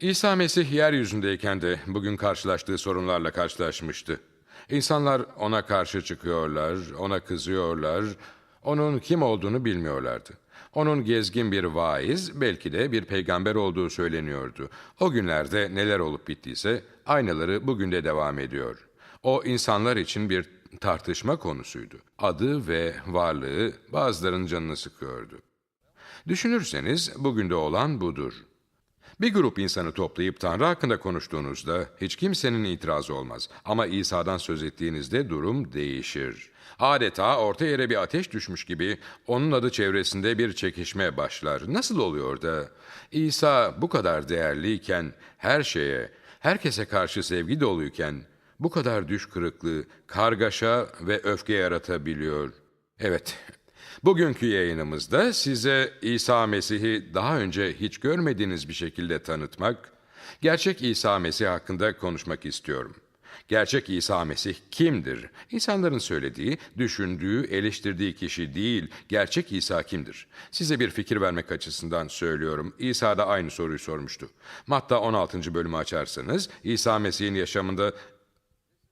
İsa Mesih yeryüzündeyken de bugün karşılaştığı sorunlarla karşılaşmıştı. İnsanlar ona karşı çıkıyorlar, ona kızıyorlar, onun kim olduğunu bilmiyorlardı. Onun gezgin bir vaiz, belki de bir peygamber olduğu söyleniyordu. O günlerde neler olup bittiyse aynaları bugün de devam ediyor. O insanlar için bir tartışma konusuydu. Adı ve varlığı bazılarının canını sıkıyordu. Düşünürseniz bugün de olan budur. Bir grup insanı toplayıp Tanrı hakkında konuştuğunuzda hiç kimsenin itirazı olmaz. Ama İsa'dan söz ettiğinizde durum değişir. Adeta orta yere bir ateş düşmüş gibi onun adı çevresinde bir çekişme başlar. Nasıl oluyor da İsa bu kadar değerliyken her şeye, herkese karşı sevgi doluyken bu kadar düş kırıklığı, kargaşa ve öfke yaratabiliyor? Evet, Bugünkü yayınımızda size İsa Mesih'i daha önce hiç görmediğiniz bir şekilde tanıtmak, gerçek İsa Mesih hakkında konuşmak istiyorum. Gerçek İsa Mesih kimdir? İnsanların söylediği, düşündüğü, eleştirdiği kişi değil, gerçek İsa kimdir? Size bir fikir vermek açısından söylüyorum. İsa da aynı soruyu sormuştu. Matta 16. bölümü açarsanız, İsa Mesih'in yaşamında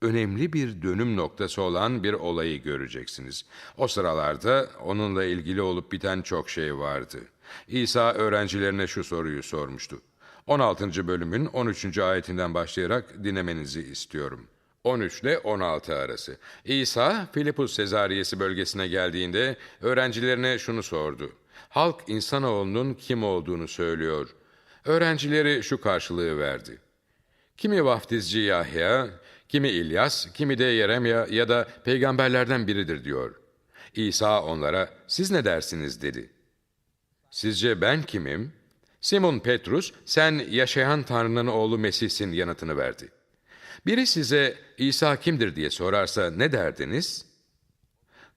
önemli bir dönüm noktası olan bir olayı göreceksiniz. O sıralarda onunla ilgili olup biten çok şey vardı. İsa öğrencilerine şu soruyu sormuştu. 16. bölümün 13. ayetinden başlayarak dinlemenizi istiyorum. 13 ile 16 arası. İsa, Filipus Sezariyesi bölgesine geldiğinde öğrencilerine şunu sordu. Halk insanoğlunun kim olduğunu söylüyor. Öğrencileri şu karşılığı verdi. Kimi vaftizci Yahya, kimi İlyas, kimi de Yeremya ya da peygamberlerden biridir diyor. İsa onlara, siz ne dersiniz dedi. Sizce ben kimim? Simon Petrus, sen yaşayan Tanrı'nın oğlu Mesih'sin yanıtını verdi. Biri size İsa kimdir diye sorarsa ne derdiniz?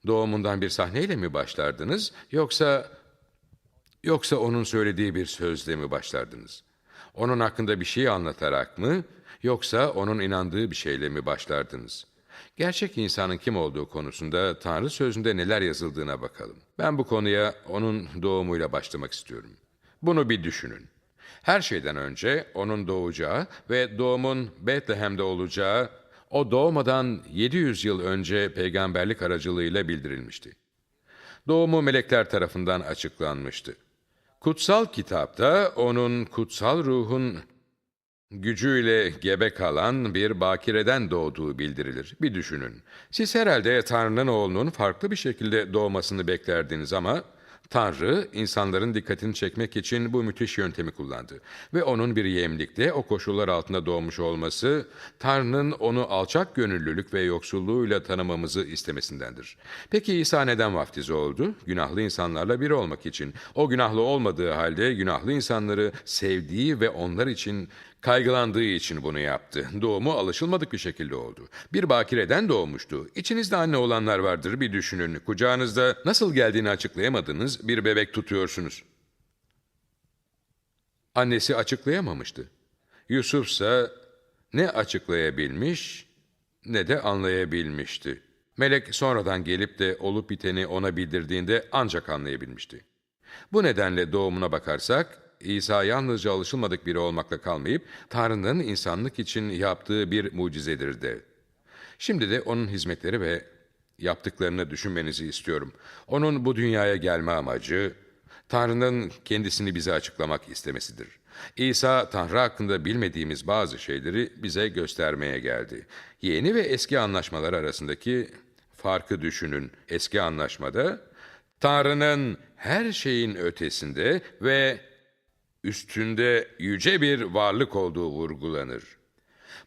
Doğumundan bir sahneyle mi başlardınız yoksa yoksa onun söylediği bir sözle mi başlardınız? Onun hakkında bir şey anlatarak mı yoksa onun inandığı bir şeyle mi başlardınız? Gerçek insanın kim olduğu konusunda Tanrı sözünde neler yazıldığına bakalım. Ben bu konuya onun doğumuyla başlamak istiyorum. Bunu bir düşünün. Her şeyden önce onun doğacağı ve doğumun Bethlehem'de olacağı o doğmadan 700 yıl önce peygamberlik aracılığıyla bildirilmişti. Doğumu melekler tarafından açıklanmıştı. Kutsal kitapta onun kutsal ruhun gücüyle gebe kalan bir bakireden doğduğu bildirilir. Bir düşünün. Siz herhalde Tanrı'nın oğlunun farklı bir şekilde doğmasını beklerdiniz ama Tanrı insanların dikkatini çekmek için bu müthiş yöntemi kullandı. Ve onun bir yemlikte o koşullar altında doğmuş olması Tanrı'nın onu alçak gönüllülük ve yoksulluğuyla tanımamızı istemesindendir. Peki İsa neden vaftiz oldu? Günahlı insanlarla biri olmak için. O günahlı olmadığı halde günahlı insanları sevdiği ve onlar için Kaygılandığı için bunu yaptı. Doğumu alışılmadık bir şekilde oldu. Bir bakireden doğmuştu. İçinizde anne olanlar vardır bir düşünün. Kucağınızda nasıl geldiğini açıklayamadınız bir bebek tutuyorsunuz. Annesi açıklayamamıştı. Yusuf ise ne açıklayabilmiş ne de anlayabilmişti. Melek sonradan gelip de olup biteni ona bildirdiğinde ancak anlayabilmişti. Bu nedenle doğumuna bakarsak İsa yalnızca alışılmadık biri olmakla kalmayıp Tanrı'nın insanlık için yaptığı bir mucizedir de. Şimdi de onun hizmetleri ve yaptıklarını düşünmenizi istiyorum. Onun bu dünyaya gelme amacı Tanrı'nın kendisini bize açıklamak istemesidir. İsa Tanrı hakkında bilmediğimiz bazı şeyleri bize göstermeye geldi. Yeni ve eski anlaşmalar arasındaki farkı düşünün. Eski anlaşmada Tanrı'nın her şeyin ötesinde ve üstünde yüce bir varlık olduğu vurgulanır.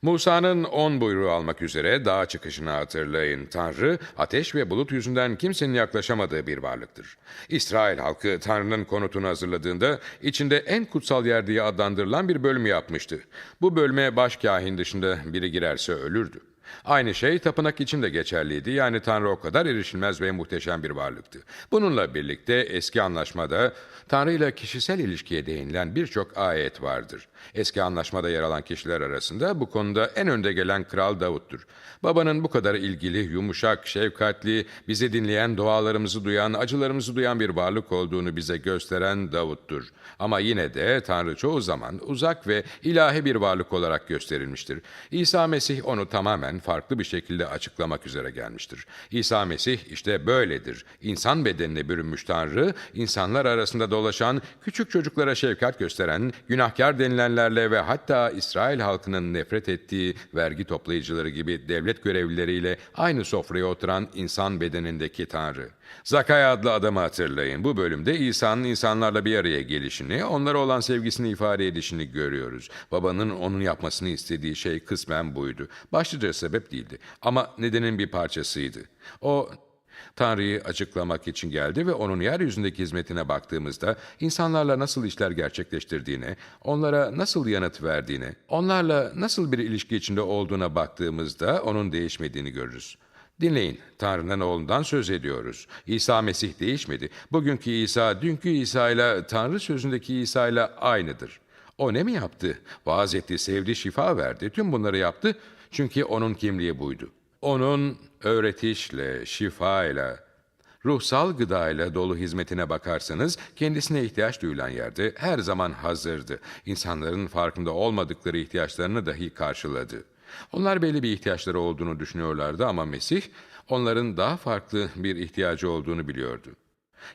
Musa'nın on buyruğu almak üzere dağa çıkışını hatırlayın. Tanrı, ateş ve bulut yüzünden kimsenin yaklaşamadığı bir varlıktır. İsrail halkı Tanrı'nın konutunu hazırladığında içinde en kutsal yer diye adlandırılan bir bölüm yapmıştı. Bu bölüme başkahin dışında biri girerse ölürdü. Aynı şey tapınak için de geçerliydi. Yani Tanrı o kadar erişilmez ve muhteşem bir varlıktı. Bununla birlikte eski anlaşmada Tanrı ile kişisel ilişkiye değinilen birçok ayet vardır. Eski anlaşmada yer alan kişiler arasında bu konuda en önde gelen Kral Davut'tur. Babanın bu kadar ilgili, yumuşak, şefkatli, bizi dinleyen, dualarımızı duyan, acılarımızı duyan bir varlık olduğunu bize gösteren Davut'tur. Ama yine de Tanrı çoğu zaman uzak ve ilahi bir varlık olarak gösterilmiştir. İsa Mesih onu tamamen farklı bir şekilde açıklamak üzere gelmiştir. İsa Mesih işte böyledir. İnsan bedenine bürünmüş Tanrı, insanlar arasında dolaşan, küçük çocuklara şefkat gösteren, günahkar denilenlerle ve hatta İsrail halkının nefret ettiği vergi toplayıcıları gibi devlet görevlileriyle aynı sofraya oturan insan bedenindeki Tanrı. Zakaya adlı adamı hatırlayın. Bu bölümde İsa'nın insanlarla bir araya gelişini, onlara olan sevgisini ifade edişini görüyoruz. Babanın onun yapmasını istediği şey kısmen buydu. Başlıca sebep değildi ama nedenin bir parçasıydı. O Tanrı'yı açıklamak için geldi ve onun yeryüzündeki hizmetine baktığımızda insanlarla nasıl işler gerçekleştirdiğine, onlara nasıl yanıt verdiğine, onlarla nasıl bir ilişki içinde olduğuna baktığımızda onun değişmediğini görürüz. Dinleyin, Tanrı'nın oğlundan söz ediyoruz. İsa Mesih değişmedi. Bugünkü İsa, dünkü İsa ile Tanrı sözündeki İsa ile aynıdır. O ne mi yaptı? Vaaz etti, sevdi, şifa verdi. Tüm bunları yaptı çünkü onun kimliği buydu. Onun öğretişle, şifayla, ruhsal gıdayla dolu hizmetine bakarsanız kendisine ihtiyaç duyulan yerde her zaman hazırdı. İnsanların farkında olmadıkları ihtiyaçlarını dahi karşıladı. Onlar belli bir ihtiyaçları olduğunu düşünüyorlardı ama Mesih onların daha farklı bir ihtiyacı olduğunu biliyordu.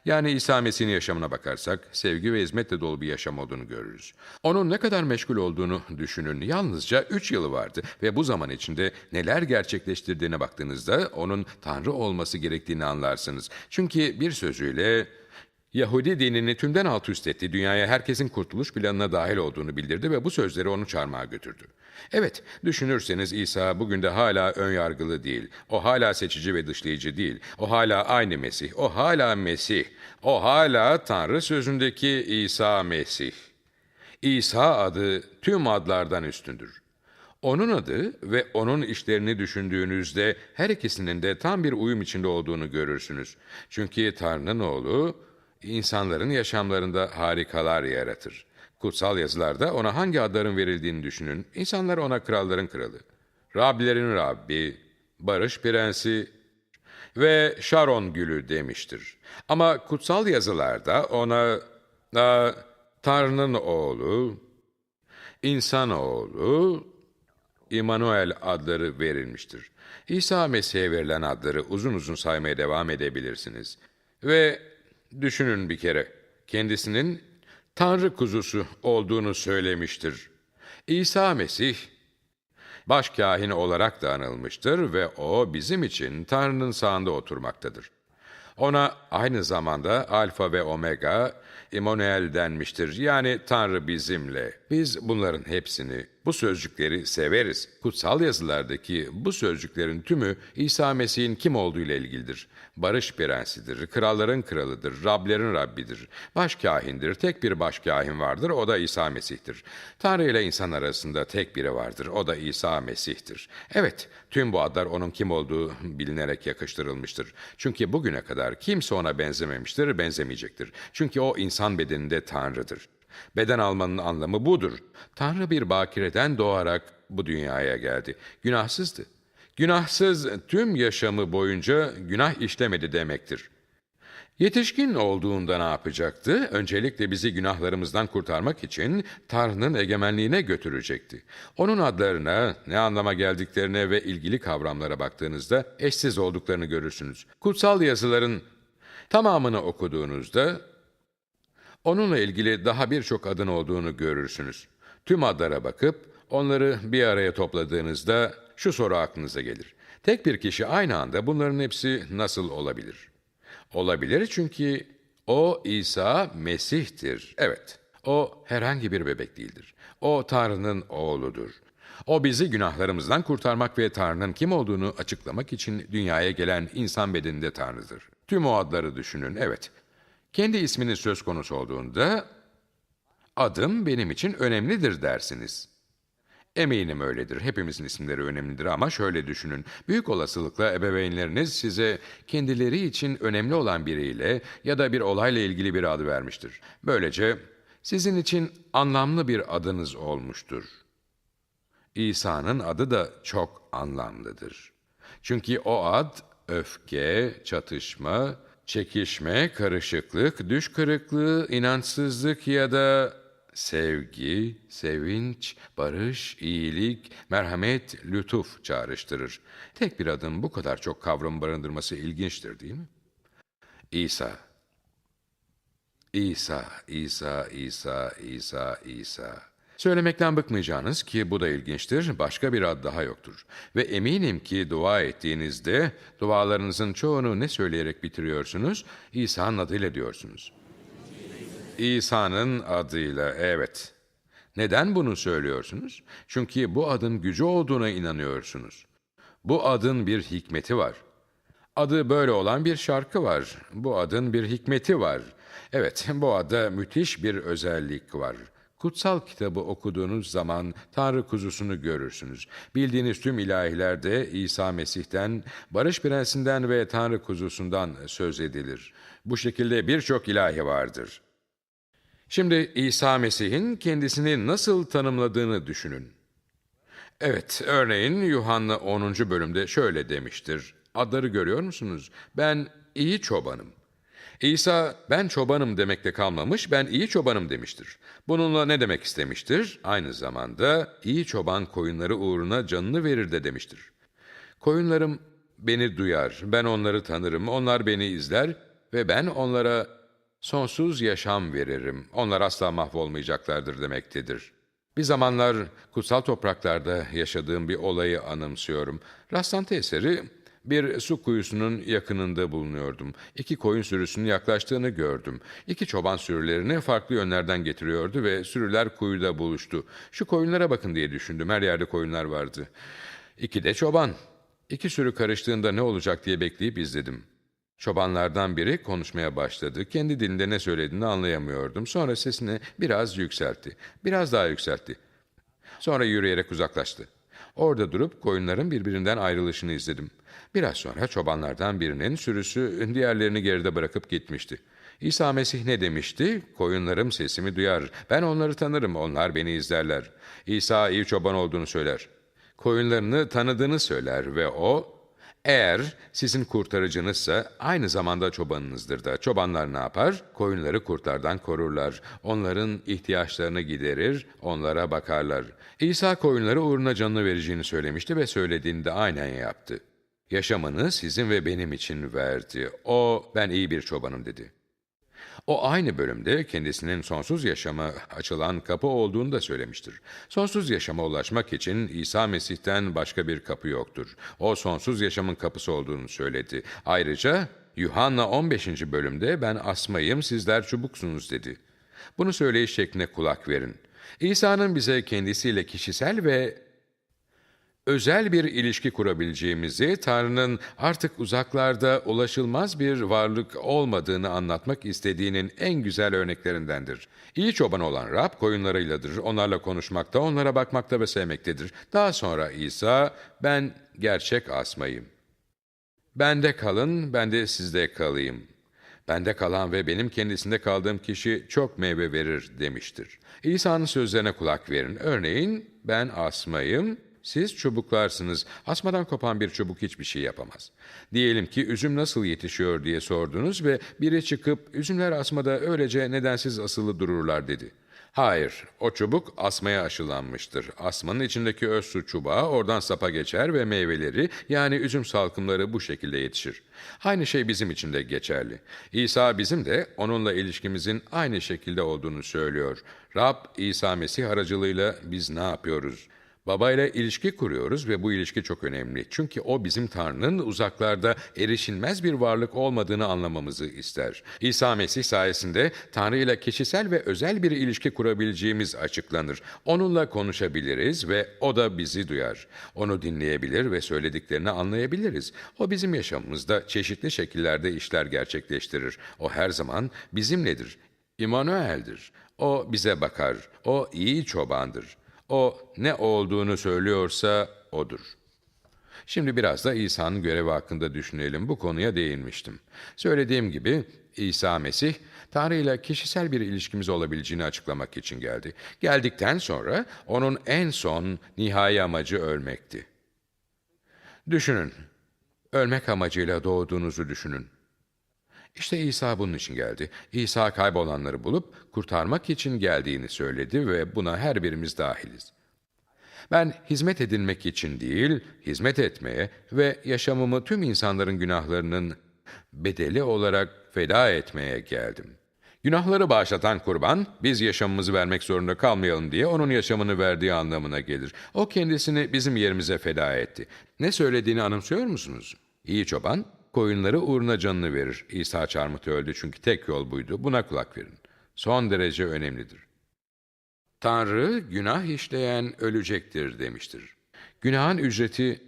Yani İsa Mesih'in yaşamına bakarsak sevgi ve hizmetle dolu bir yaşam olduğunu görürüz. Onun ne kadar meşgul olduğunu düşünün. Yalnızca üç yılı vardı ve bu zaman içinde neler gerçekleştirdiğine baktığınızda onun Tanrı olması gerektiğini anlarsınız. Çünkü bir sözüyle Yahudi dinini tümden alt üst etti, dünyaya herkesin kurtuluş planına dahil olduğunu bildirdi ve bu sözleri onu çarmıha götürdü. Evet, düşünürseniz İsa bugün de hala ön yargılı değil. O hala seçici ve dışlayıcı değil. O hala aynı Mesih. O hala Mesih. O hala Tanrı sözündeki İsa Mesih. İsa adı tüm adlardan üstündür. Onun adı ve onun işlerini düşündüğünüzde her ikisinin de tam bir uyum içinde olduğunu görürsünüz. Çünkü Tanrı'nın oğlu insanların yaşamlarında harikalar yaratır. Kutsal yazılarda ona hangi adların verildiğini düşünün. İnsanlar ona kralların kralı, Rablerin Rabbi, barış prensi ve Şaron gülü demiştir. Ama kutsal yazılarda ona a, Tanrı'nın oğlu, insan oğlu, İmanuel adları verilmiştir. İsa Mesih'e verilen adları uzun uzun saymaya devam edebilirsiniz. Ve düşünün bir kere, kendisinin Tanrı kuzusu olduğunu söylemiştir. İsa Mesih, başkahin olarak da anılmıştır ve o bizim için Tanrı'nın sağında oturmaktadır. Ona aynı zamanda Alfa ve Omega, Immanuel denmiştir. Yani Tanrı bizimle. Biz bunların hepsini, bu sözcükleri severiz. Kutsal yazılardaki bu sözcüklerin tümü İsa Mesih'in kim olduğu ile ilgilidir. Barış prensidir, kralların kralıdır, Rablerin Rabbidir, başkahindir, tek bir başkahin vardır, o da İsa Mesih'tir. Tanrı ile insan arasında tek biri vardır, o da İsa Mesih'tir. Evet, tüm bu adlar onun kim olduğu bilinerek yakıştırılmıştır. Çünkü bugüne kadar kimse ona benzememiştir, benzemeyecektir. Çünkü o insan bedeninde Tanrı'dır. Beden almanın anlamı budur. Tanrı bir bakireden doğarak bu dünyaya geldi. Günahsızdı. Günahsız tüm yaşamı boyunca günah işlemedi demektir. Yetişkin olduğunda ne yapacaktı? Öncelikle bizi günahlarımızdan kurtarmak için Tanrı'nın egemenliğine götürecekti. Onun adlarına, ne anlama geldiklerine ve ilgili kavramlara baktığınızda eşsiz olduklarını görürsünüz. Kutsal yazıların tamamını okuduğunuzda onunla ilgili daha birçok adın olduğunu görürsünüz. Tüm adlara bakıp onları bir araya topladığınızda şu soru aklınıza gelir. Tek bir kişi aynı anda bunların hepsi nasıl olabilir? Olabilir çünkü o İsa Mesih'tir. Evet, o herhangi bir bebek değildir. O Tanrı'nın oğludur. O bizi günahlarımızdan kurtarmak ve Tanrı'nın kim olduğunu açıklamak için dünyaya gelen insan bedeninde Tanrı'dır. Tüm o adları düşünün, evet. Kendi isminiz söz konusu olduğunda, adım benim için önemlidir dersiniz. Eminim öyledir. Hepimizin isimleri önemlidir ama şöyle düşünün. Büyük olasılıkla ebeveynleriniz size kendileri için önemli olan biriyle ya da bir olayla ilgili bir adı vermiştir. Böylece sizin için anlamlı bir adınız olmuştur. İsa'nın adı da çok anlamlıdır. Çünkü o ad öfke, çatışma, çekişme, karışıklık, düş kırıklığı, inançsızlık ya da sevgi, sevinç, barış, iyilik, merhamet, lütuf çağrıştırır. Tek bir adın bu kadar çok kavram barındırması ilginçtir değil mi? İsa. İsa, İsa, İsa, İsa, İsa. Söylemekten bıkmayacağınız ki bu da ilginçtir, başka bir ad daha yoktur. Ve eminim ki dua ettiğinizde dualarınızın çoğunu ne söyleyerek bitiriyorsunuz? İsa'nın adıyla diyorsunuz. İsa'nın adıyla, evet. Neden bunu söylüyorsunuz? Çünkü bu adın gücü olduğuna inanıyorsunuz. Bu adın bir hikmeti var. Adı böyle olan bir şarkı var. Bu adın bir hikmeti var. Evet, bu adda müthiş bir özellik var. Kutsal kitabı okuduğunuz zaman Tanrı kuzusunu görürsünüz. Bildiğiniz tüm ilahilerde İsa Mesih'ten, Barış Prensinden ve Tanrı kuzusundan söz edilir. Bu şekilde birçok ilahi vardır. Şimdi İsa Mesih'in kendisini nasıl tanımladığını düşünün. Evet, örneğin Yuhanna 10. bölümde şöyle demiştir. Adları görüyor musunuz? Ben iyi çobanım. İsa ben çobanım demekle kalmamış, ben iyi çobanım demiştir. Bununla ne demek istemiştir? Aynı zamanda iyi çoban koyunları uğruna canını verir de demiştir. Koyunlarım beni duyar, ben onları tanırım, onlar beni izler ve ben onlara sonsuz yaşam veririm. Onlar asla mahvolmayacaklardır demektedir. Bir zamanlar kutsal topraklarda yaşadığım bir olayı anımsıyorum. Rastlantı eseri bir su kuyusunun yakınında bulunuyordum. İki koyun sürüsünün yaklaştığını gördüm. İki çoban sürülerini farklı yönlerden getiriyordu ve sürüler kuyuda buluştu. Şu koyunlara bakın diye düşündüm. Her yerde koyunlar vardı. İki de çoban. İki sürü karıştığında ne olacak diye bekleyip izledim. Çobanlardan biri konuşmaya başladı. Kendi dilinde ne söylediğini anlayamıyordum. Sonra sesini biraz yükseltti. Biraz daha yükseltti. Sonra yürüyerek uzaklaştı. Orada durup koyunların birbirinden ayrılışını izledim. Biraz sonra çobanlardan birinin sürüsü diğerlerini geride bırakıp gitmişti. İsa Mesih ne demişti? Koyunlarım sesimi duyar. Ben onları tanırım, onlar beni izlerler. İsa iyi çoban olduğunu söyler. Koyunlarını tanıdığını söyler ve o, eğer sizin kurtarıcınızsa aynı zamanda çobanınızdır da. Çobanlar ne yapar? Koyunları kurtlardan korurlar. Onların ihtiyaçlarını giderir, onlara bakarlar. İsa koyunları uğruna canını vereceğini söylemişti ve söylediğinde aynen yaptı. Yaşamını sizin ve benim için verdi. O, ben iyi bir çobanım dedi. O aynı bölümde kendisinin sonsuz yaşama açılan kapı olduğunu da söylemiştir. Sonsuz yaşama ulaşmak için İsa Mesih'ten başka bir kapı yoktur. O sonsuz yaşamın kapısı olduğunu söyledi. Ayrıca Yuhanna 15. bölümde ben asmayım sizler çubuksunuz dedi. Bunu söyleyiş şekline kulak verin. İsa'nın bize kendisiyle kişisel ve özel bir ilişki kurabileceğimizi, Tanrı'nın artık uzaklarda ulaşılmaz bir varlık olmadığını anlatmak istediğinin en güzel örneklerindendir. İyi çoban olan Rab koyunlarıyladır. Onlarla konuşmakta, onlara bakmakta ve sevmektedir. Daha sonra İsa, ben gerçek asmayım. Bende kalın, ben de sizde kalayım. Bende kalan ve benim kendisinde kaldığım kişi çok meyve verir demiştir. İsa'nın sözlerine kulak verin. Örneğin ben asmayım, siz çubuklarsınız. Asmadan kopan bir çubuk hiçbir şey yapamaz. Diyelim ki üzüm nasıl yetişiyor diye sordunuz ve biri çıkıp üzümler asmada öylece nedensiz asılı dururlar dedi. Hayır, o çubuk asmaya aşılanmıştır. Asmanın içindeki öz su çubuğa oradan sapa geçer ve meyveleri yani üzüm salkımları bu şekilde yetişir. Aynı şey bizim için de geçerli. İsa bizim de onunla ilişkimizin aynı şekilde olduğunu söylüyor. Rab İsa Mesih aracılığıyla biz ne yapıyoruz? Babayla ilişki kuruyoruz ve bu ilişki çok önemli. Çünkü o bizim Tanrı'nın uzaklarda erişilmez bir varlık olmadığını anlamamızı ister. İsa Mesih sayesinde Tanrı ile kişisel ve özel bir ilişki kurabileceğimiz açıklanır. Onunla konuşabiliriz ve o da bizi duyar. Onu dinleyebilir ve söylediklerini anlayabiliriz. O bizim yaşamımızda çeşitli şekillerde işler gerçekleştirir. O her zaman bizimledir. İmanuel'dir. O bize bakar. O iyi çobandır. O ne olduğunu söylüyorsa odur. Şimdi biraz da İsa'nın görevi hakkında düşünelim. Bu konuya değinmiştim. Söylediğim gibi İsa Mesih, Tanrı ile kişisel bir ilişkimiz olabileceğini açıklamak için geldi. Geldikten sonra onun en son nihai amacı ölmekti. Düşünün, ölmek amacıyla doğduğunuzu düşünün. İşte İsa bunun için geldi. İsa kaybolanları bulup kurtarmak için geldiğini söyledi ve buna her birimiz dahiliz. Ben hizmet edilmek için değil, hizmet etmeye ve yaşamımı tüm insanların günahlarının bedeli olarak feda etmeye geldim. Günahları bağışlatan kurban, biz yaşamımızı vermek zorunda kalmayalım diye onun yaşamını verdiği anlamına gelir. O kendisini bizim yerimize feda etti. Ne söylediğini anımsıyor musunuz? İyi çoban, koyunları uğruna canını verir. İsa çarmıhta öldü çünkü tek yol buydu. Buna kulak verin. Son derece önemlidir. Tanrı günah işleyen ölecektir demiştir. Günahın ücreti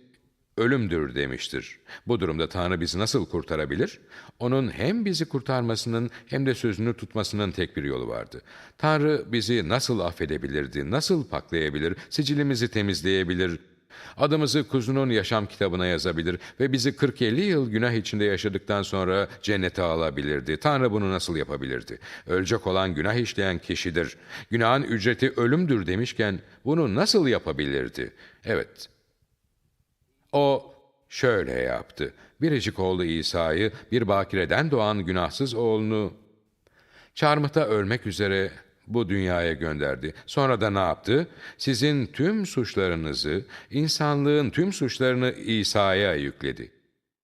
ölümdür demiştir. Bu durumda Tanrı bizi nasıl kurtarabilir? Onun hem bizi kurtarmasının hem de sözünü tutmasının tek bir yolu vardı. Tanrı bizi nasıl affedebilirdi, nasıl paklayabilir, sicilimizi temizleyebilir, adımızı kuzunun yaşam kitabına yazabilir ve bizi 40-50 yıl günah içinde yaşadıktan sonra cennete alabilirdi. Tanrı bunu nasıl yapabilirdi? Ölecek olan günah işleyen kişidir. Günahın ücreti ölümdür demişken bunu nasıl yapabilirdi? Evet, o şöyle yaptı. Biricik oğlu İsa'yı bir bakireden doğan günahsız oğlunu çarmıhta ölmek üzere bu dünyaya gönderdi. Sonra da ne yaptı? Sizin tüm suçlarınızı, insanlığın tüm suçlarını İsa'ya yükledi.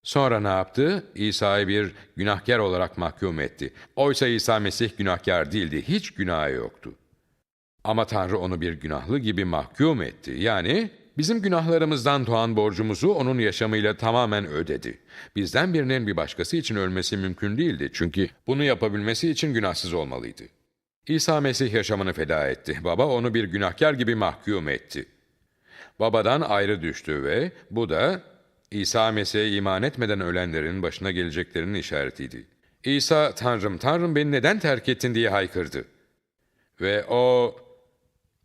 Sonra ne yaptı? İsa'yı bir günahkar olarak mahkum etti. Oysa İsa Mesih günahkar değildi, hiç günahı yoktu. Ama Tanrı onu bir günahlı gibi mahkum etti. Yani bizim günahlarımızdan doğan borcumuzu onun yaşamıyla tamamen ödedi. Bizden birinin bir başkası için ölmesi mümkün değildi. Çünkü bunu yapabilmesi için günahsız olmalıydı. İsa Mesih yaşamını feda etti. Baba onu bir günahkar gibi mahkum etti. Babadan ayrı düştü ve bu da İsa Mesih'e iman etmeden ölenlerin başına geleceklerinin işaretiydi. İsa, Tanrım, Tanrım beni neden terk ettin diye haykırdı. Ve o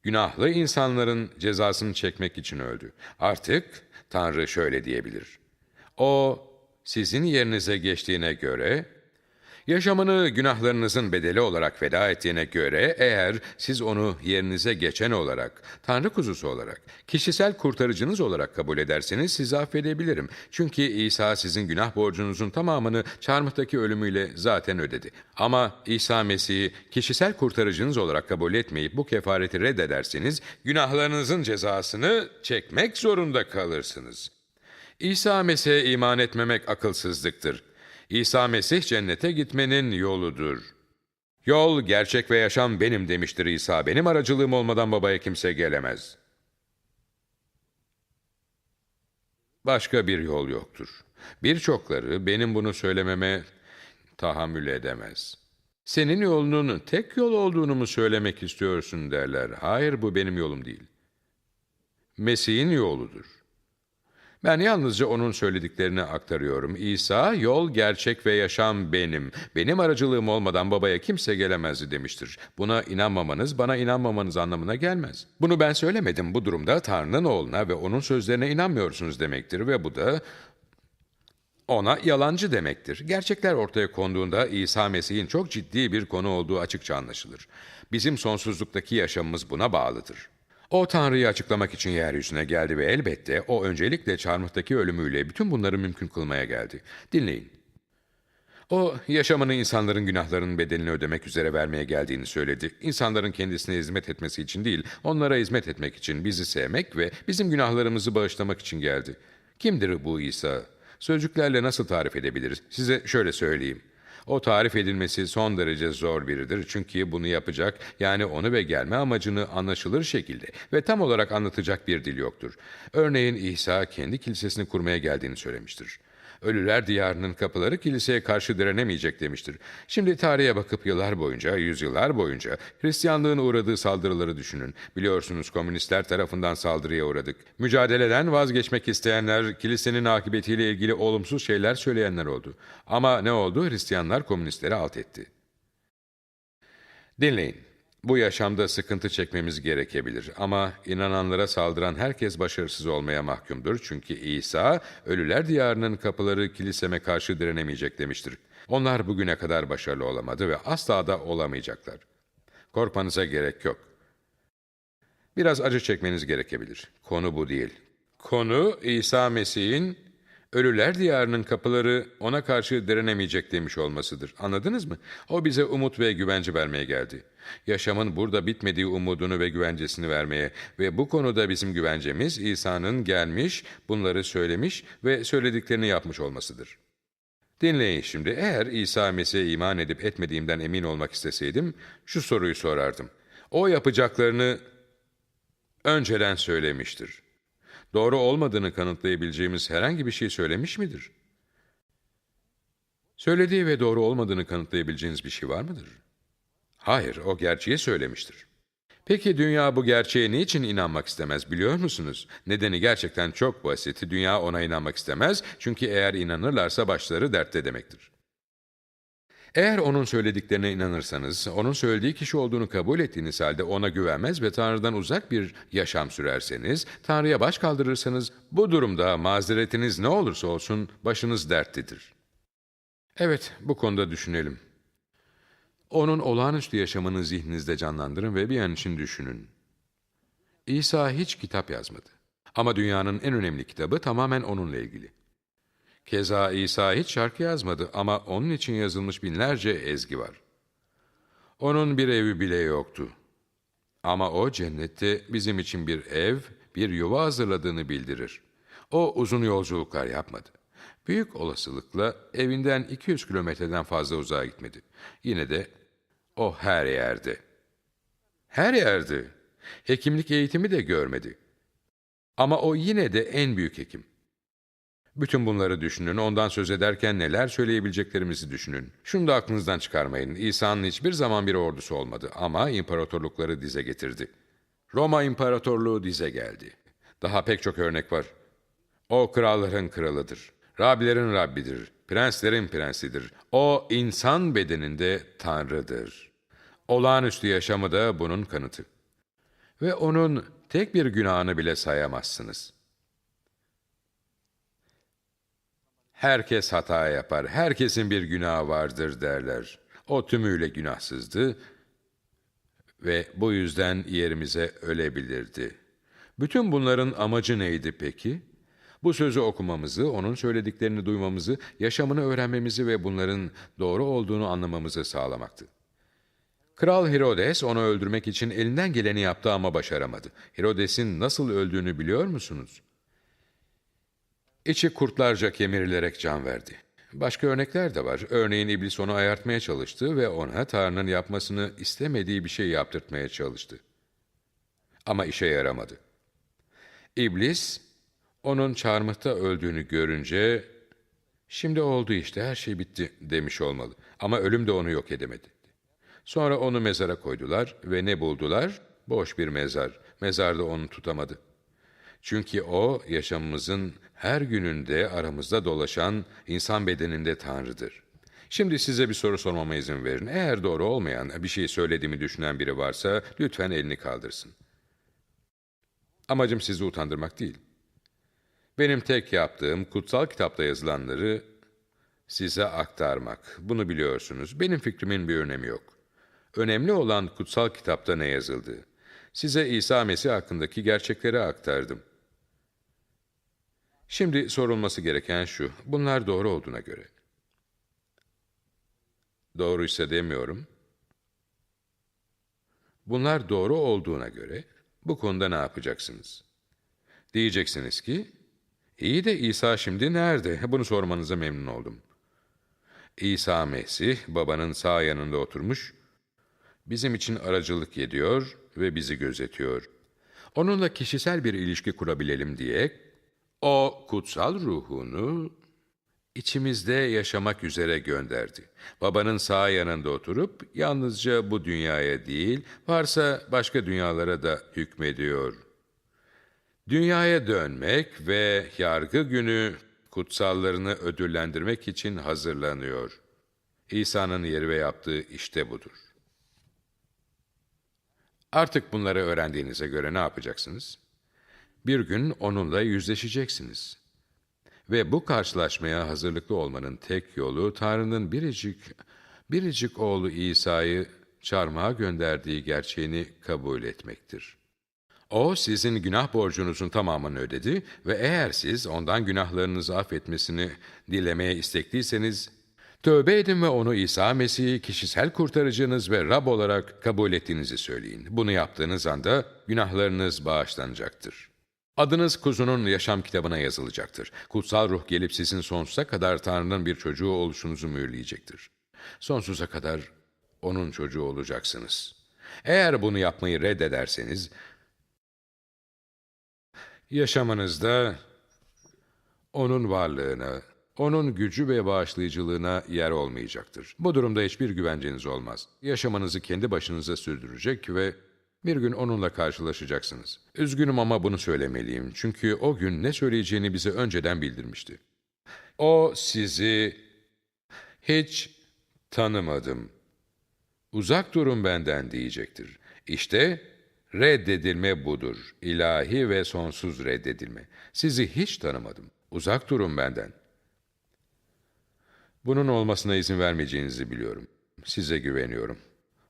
günahlı insanların cezasını çekmek için öldü. Artık Tanrı şöyle diyebilir. O sizin yerinize geçtiğine göre, yaşamını günahlarınızın bedeli olarak feda ettiğine göre eğer siz onu yerinize geçen olarak, Tanrı kuzusu olarak, kişisel kurtarıcınız olarak kabul ederseniz sizi affedebilirim. Çünkü İsa sizin günah borcunuzun tamamını çarmıhtaki ölümüyle zaten ödedi. Ama İsa Mesih'i kişisel kurtarıcınız olarak kabul etmeyip bu kefareti reddederseniz günahlarınızın cezasını çekmek zorunda kalırsınız. İsa Mesih'e iman etmemek akılsızlıktır. İsa Mesih cennete gitmenin yoludur. Yol, gerçek ve yaşam benim demiştir İsa. Benim aracılığım olmadan babaya kimse gelemez. Başka bir yol yoktur. Birçokları benim bunu söylememe tahammül edemez. Senin yolunun tek yol olduğunu mu söylemek istiyorsun derler. Hayır bu benim yolum değil. Mesih'in yoludur. Ben yalnızca onun söylediklerini aktarıyorum. İsa, yol, gerçek ve yaşam benim. Benim aracılığım olmadan babaya kimse gelemezdi demiştir. Buna inanmamanız, bana inanmamanız anlamına gelmez. Bunu ben söylemedim. Bu durumda Tanrı'nın oğluna ve onun sözlerine inanmıyorsunuz demektir ve bu da ona yalancı demektir. Gerçekler ortaya konduğunda İsa Mesih'in çok ciddi bir konu olduğu açıkça anlaşılır. Bizim sonsuzluktaki yaşamımız buna bağlıdır. O Tanrı'yı açıklamak için yeryüzüne geldi ve elbette o öncelikle çarmıhtaki ölümüyle bütün bunları mümkün kılmaya geldi. Dinleyin. O yaşamını insanların günahlarının bedelini ödemek üzere vermeye geldiğini söyledi. İnsanların kendisine hizmet etmesi için değil, onlara hizmet etmek için, bizi sevmek ve bizim günahlarımızı bağışlamak için geldi. Kimdir bu İsa? Sözcüklerle nasıl tarif edebiliriz? Size şöyle söyleyeyim. O tarif edilmesi son derece zor biridir. Çünkü bunu yapacak, yani onu ve gelme amacını anlaşılır şekilde ve tam olarak anlatacak bir dil yoktur. Örneğin İsa kendi kilisesini kurmaya geldiğini söylemiştir. Ölüler diyarının kapıları kiliseye karşı direnemeyecek demiştir. Şimdi tarihe bakıp yıllar boyunca, yüzyıllar boyunca Hristiyanlığın uğradığı saldırıları düşünün. Biliyorsunuz komünistler tarafından saldırıya uğradık. Mücadeleden vazgeçmek isteyenler, kilisenin akıbetiyle ilgili olumsuz şeyler söyleyenler oldu. Ama ne oldu? Hristiyanlar komünistleri alt etti. Dinleyin. Bu yaşamda sıkıntı çekmemiz gerekebilir ama inananlara saldıran herkes başarısız olmaya mahkumdur. Çünkü İsa, ölüler diyarının kapıları kiliseme karşı direnemeyecek demiştir. Onlar bugüne kadar başarılı olamadı ve asla da olamayacaklar. Korkmanıza gerek yok. Biraz acı çekmeniz gerekebilir. Konu bu değil. Konu İsa Mesih'in ölüler diyarının kapıları ona karşı direnemeyecek demiş olmasıdır. Anladınız mı? O bize umut ve güvence vermeye geldi. Yaşamın burada bitmediği umudunu ve güvencesini vermeye ve bu konuda bizim güvencemiz İsa'nın gelmiş, bunları söylemiş ve söylediklerini yapmış olmasıdır. Dinleyin şimdi, eğer İsa Mesih'e iman edip etmediğimden emin olmak isteseydim, şu soruyu sorardım. O yapacaklarını önceden söylemiştir. Doğru olmadığını kanıtlayabileceğimiz herhangi bir şey söylemiş midir? Söylediği ve doğru olmadığını kanıtlayabileceğiniz bir şey var mıdır? Hayır, o gerçeği söylemiştir. Peki dünya bu gerçeğe niçin inanmak istemez biliyor musunuz? Nedeni gerçekten çok basit. Dünya ona inanmak istemez çünkü eğer inanırlarsa başları dertte demektir. Eğer onun söylediklerine inanırsanız, onun söylediği kişi olduğunu kabul ettiğiniz halde ona güvenmez ve Tanrı'dan uzak bir yaşam sürerseniz, Tanrı'ya baş kaldırırsanız, bu durumda mazeretiniz ne olursa olsun başınız dertlidir. Evet, bu konuda düşünelim. Onun olağanüstü yaşamını zihninizde canlandırın ve bir an için düşünün. İsa hiç kitap yazmadı. Ama dünyanın en önemli kitabı tamamen onunla ilgili. Keza İsa hiç şarkı yazmadı ama onun için yazılmış binlerce ezgi var. Onun bir evi bile yoktu. Ama o cennette bizim için bir ev, bir yuva hazırladığını bildirir. O uzun yolculuklar yapmadı. Büyük olasılıkla evinden 200 kilometreden fazla uzağa gitmedi. Yine de o her yerde. Her yerde. Hekimlik eğitimi de görmedi. Ama o yine de en büyük hekim. Bütün bunları düşünün, ondan söz ederken neler söyleyebileceklerimizi düşünün. Şunu da aklınızdan çıkarmayın, İsa'nın hiçbir zaman bir ordusu olmadı ama imparatorlukları dize getirdi. Roma İmparatorluğu dize geldi. Daha pek çok örnek var. O kralların kralıdır, Rabilerin Rabbidir, prenslerin prensidir. O insan bedeninde Tanrı'dır. Olağanüstü yaşamı da bunun kanıtı. Ve onun tek bir günahını bile sayamazsınız.'' Herkes hata yapar, herkesin bir günahı vardır derler. O tümüyle günahsızdı ve bu yüzden yerimize ölebilirdi. Bütün bunların amacı neydi peki? Bu sözü okumamızı, onun söylediklerini duymamızı, yaşamını öğrenmemizi ve bunların doğru olduğunu anlamamızı sağlamaktı. Kral Herodes onu öldürmek için elinden geleni yaptı ama başaramadı. Herodes'in nasıl öldüğünü biliyor musunuz? İçi kurtlarca kemirilerek can verdi. Başka örnekler de var. Örneğin iblis onu ayartmaya çalıştı ve ona Tanrı'nın yapmasını istemediği bir şey yaptırtmaya çalıştı. Ama işe yaramadı. İblis, onun çarmıhta öldüğünü görünce, şimdi oldu işte her şey bitti demiş olmalı. Ama ölüm de onu yok edemedi. Sonra onu mezara koydular ve ne buldular? Boş bir mezar. Mezarda onu tutamadı. Çünkü o yaşamımızın her gününde aramızda dolaşan insan bedeninde Tanrı'dır. Şimdi size bir soru sormama izin verin. Eğer doğru olmayan bir şey söylediğimi düşünen biri varsa lütfen elini kaldırsın. Amacım sizi utandırmak değil. Benim tek yaptığım kutsal kitapta yazılanları size aktarmak. Bunu biliyorsunuz. Benim fikrimin bir önemi yok. Önemli olan kutsal kitapta ne yazıldığı. Size İsa Mesih hakkındaki gerçekleri aktardım. Şimdi sorulması gereken şu, bunlar doğru olduğuna göre. Doğruysa demiyorum. Bunlar doğru olduğuna göre bu konuda ne yapacaksınız? Diyeceksiniz ki, iyi de İsa şimdi nerede? Bunu sormanıza memnun oldum. İsa Mesih, babanın sağ yanında oturmuş, bizim için aracılık ediyor ve bizi gözetiyor. Onunla kişisel bir ilişki kurabilelim diye o kutsal ruhunu içimizde yaşamak üzere gönderdi. Babanın sağ yanında oturup yalnızca bu dünyaya değil, varsa başka dünyalara da hükmediyor. Dünyaya dönmek ve yargı günü kutsallarını ödüllendirmek için hazırlanıyor. İsa'nın yeri ve yaptığı işte budur. Artık bunları öğrendiğinize göre ne yapacaksınız? Bir gün onunla yüzleşeceksiniz. Ve bu karşılaşmaya hazırlıklı olmanın tek yolu Tanrı'nın biricik, biricik oğlu İsa'yı çarmıha gönderdiği gerçeğini kabul etmektir. O sizin günah borcunuzun tamamını ödedi ve eğer siz ondan günahlarınızı affetmesini dilemeye istekliyseniz, tövbe edin ve onu İsa Mesih'i kişisel kurtarıcınız ve Rab olarak kabul ettiğinizi söyleyin. Bunu yaptığınız anda günahlarınız bağışlanacaktır. Adınız kuzunun yaşam kitabına yazılacaktır. Kutsal ruh gelip sizin sonsuza kadar Tanrı'nın bir çocuğu oluşunuzu mühürleyecektir. Sonsuza kadar onun çocuğu olacaksınız. Eğer bunu yapmayı reddederseniz, yaşamınızda onun varlığına, onun gücü ve bağışlayıcılığına yer olmayacaktır. Bu durumda hiçbir güvenceniz olmaz. Yaşamanızı kendi başınıza sürdürecek ve bir gün onunla karşılaşacaksınız. Üzgünüm ama bunu söylemeliyim. Çünkü o gün ne söyleyeceğini bize önceden bildirmişti. O sizi hiç tanımadım. Uzak durun benden diyecektir. İşte reddedilme budur. İlahi ve sonsuz reddedilme. Sizi hiç tanımadım. Uzak durun benden. Bunun olmasına izin vermeyeceğinizi biliyorum. Size güveniyorum.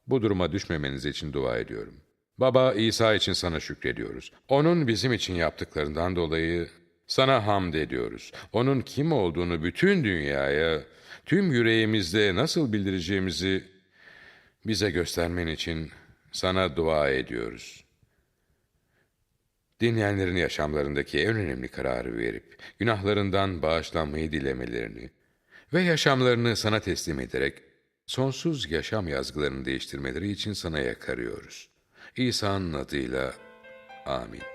Bu duruma düşmemeniz için dua ediyorum. Baba İsa için sana şükrediyoruz. Onun bizim için yaptıklarından dolayı sana hamd ediyoruz. Onun kim olduğunu bütün dünyaya, tüm yüreğimizde nasıl bildireceğimizi bize göstermen için sana dua ediyoruz. Dinleyenlerin yaşamlarındaki en önemli kararı verip günahlarından bağışlanmayı dilemelerini ve yaşamlarını sana teslim ederek sonsuz yaşam yazgılarını değiştirmeleri için sana yakarıyoruz. İsa'nın adıyla amin.